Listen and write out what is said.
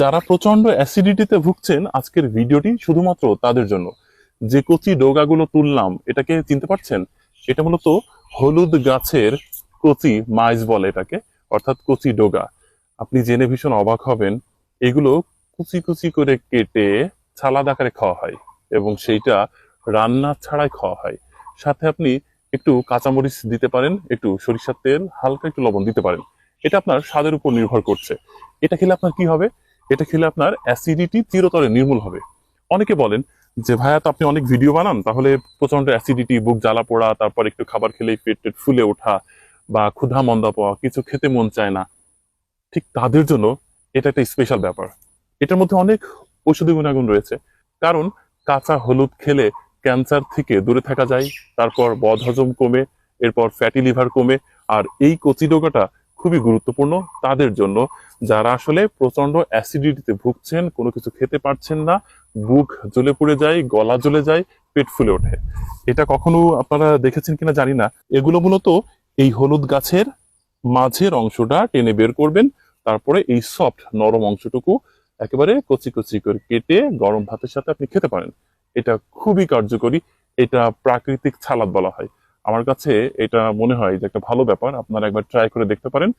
যারা প্রচণ্ড অ্যাসিডিটিতে ভুগছেন, আজকের ভিডিওটি শুধুমাত্র তাদের জন্য। যে কচি ডোগাগুলো তুললাম, এটাকে চিনতে পারছেন? এটা মূলত হলুদ গাছের কচি মাইজ বলে এটাকে, অর্থাৎ কচি ডোগা। আপনি জেনে ভীষণ অবাক হবেন, এগুলো কুচি কুচি করে কেটে ছালাদ আকারে খাওয়া হয় এবং সেইটা রান্না ছাড়াই খাওয়া হয়। সাথে আপনি একটু কাঁচামরিচ দিতে পারেন, একটু সরিষার তেল, হালকা একটু লবণ দিতে পারেন। এটা আপনার স্বাদের উপর নির্ভর করছে। এটা খেলে আপনার কি হবে? এটা খেলে আপনার অ্যাসিডিটি চিরতরে নির্মূল হবে। অনেকে বলেন যে, ভাইয়া, তো আপনি অনেক ভিডিও বানান, তাহলে প্রচণ্ড অ্যাসিডিটি বুক জ্বালা পোড়া, তারপর একটু খাবার খেলেই পেট ফুলে ওঠা বা ক্ষুধা মন্দা পাওয়া, কিছু খেতে মন চায় না। ঠিক তাদের জন্য এটা একটা স্পেশাল ব্যাপার। এটার মধ্যে অনেক ঔষধি গুণাগুণ রয়েছে। কারণ কাঁচা হলুদ খেলে ক্যান্সার থেকে দূরে থাকা যায়, তারপর বদহজম কমে, এরপর ফ্যাটি লিভার কমে, আর এই কচি রোগাটা খুবই গুরুত্বপূর্ণ। তাদের জন্য যারা আসলে প্রচণ্ড অ্যাসিডিটিতে ভুগছেন, কোনো কিছু খেতে পারছেন না, বুক জ্বলে পড়ে যায়, গলা জ্বলে যায়, পেট ফুলে ওঠে। এটা কখনো আপনারা দেখেছেন কিনা জানি না। এগুলো মূলত এই হলুদ গাছের মাঝের অংশটা টেনে বের করবেন, তারপরে এই সফট নরম অংশটুকু একেবারে কচি কচি করে কেটে গরম ভাতের সাথে আপনি খেতে পারেন। এটা খুবই কার্যকরী। এটা প্রাকৃতিক ছালাদ বলা হয়। আমার কাছে এটা মনে হয় যে একটা ভালো ব্যাপার। আপনারা একবার ট্রাই করে দেখতে পারেন।